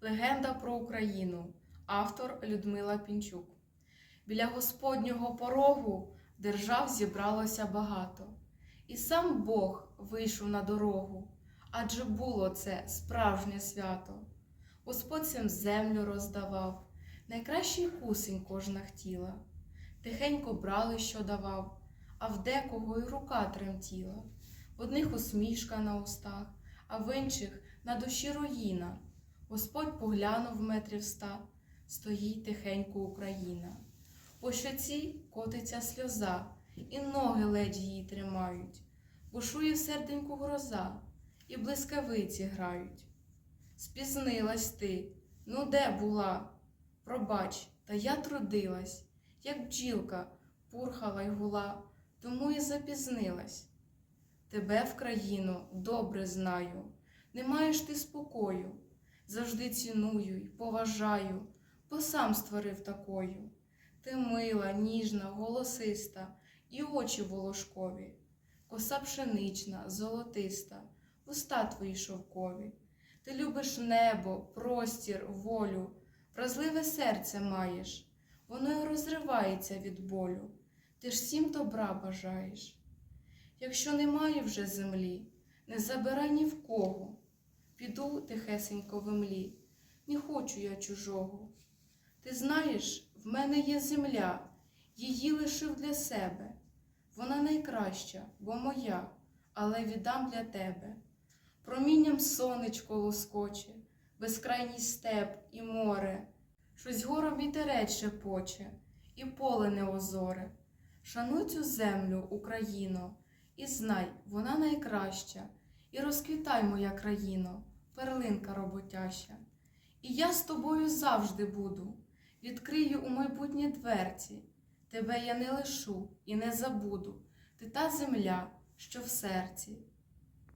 Легенда про Україну. Автор Людмила Пінчук. Біля Господнього порогу держав зібралося багато. І сам Бог вийшов на дорогу, адже було це справжнє свято. Господь цим землю роздавав, найкращий кусень кожна хотіла. Тихенько брали, що давав, а в декого й рука тремтіла. В одних усмішка на устах, а в інших на душі руїна. Господь поглянув метрів ста, стоїть тихенько Україна. По щоці котиться сльоза, і ноги ледь її тримають. Бушує серденьку гроза, і блискавиці грають. Спізнилась ти, ну де була? Пробач, та я трудилась, як бджілка, пурхала й гула, тому і запізнилась. Тебе в країну добре знаю, не маєш ти спокою, завжди ціную й поважаю, бо сам створив такою. Ти мила, ніжна, голосиста, і очі волошкові, коса пшенична, золотиста, уста твої шовкові. Ти любиш небо, простір, волю, вразливе серце маєш, воно й розривається від болю. Ти ж всім добра бажаєш. Якщо немає вже землі, не забирай ні в кого. Піду тихесенько в імлі, не хочу я чужого. Ти знаєш, в мене є земля, її лишив для себе. Вона найкраща, бо моя, але віддам для тебе. Промінням сонечко лоскоче, безкрайній степ і море, щось гором вітерець шепоче, і поле неозоре. Шануй цю землю, Україно, і знай, вона найкраща, і розквітай, моя країно, перлинка роботяща. І я з тобою завжди буду, відкрию у майбутнє дверці. Тебе я не лишу і не забуду, ти та земля, що в серці.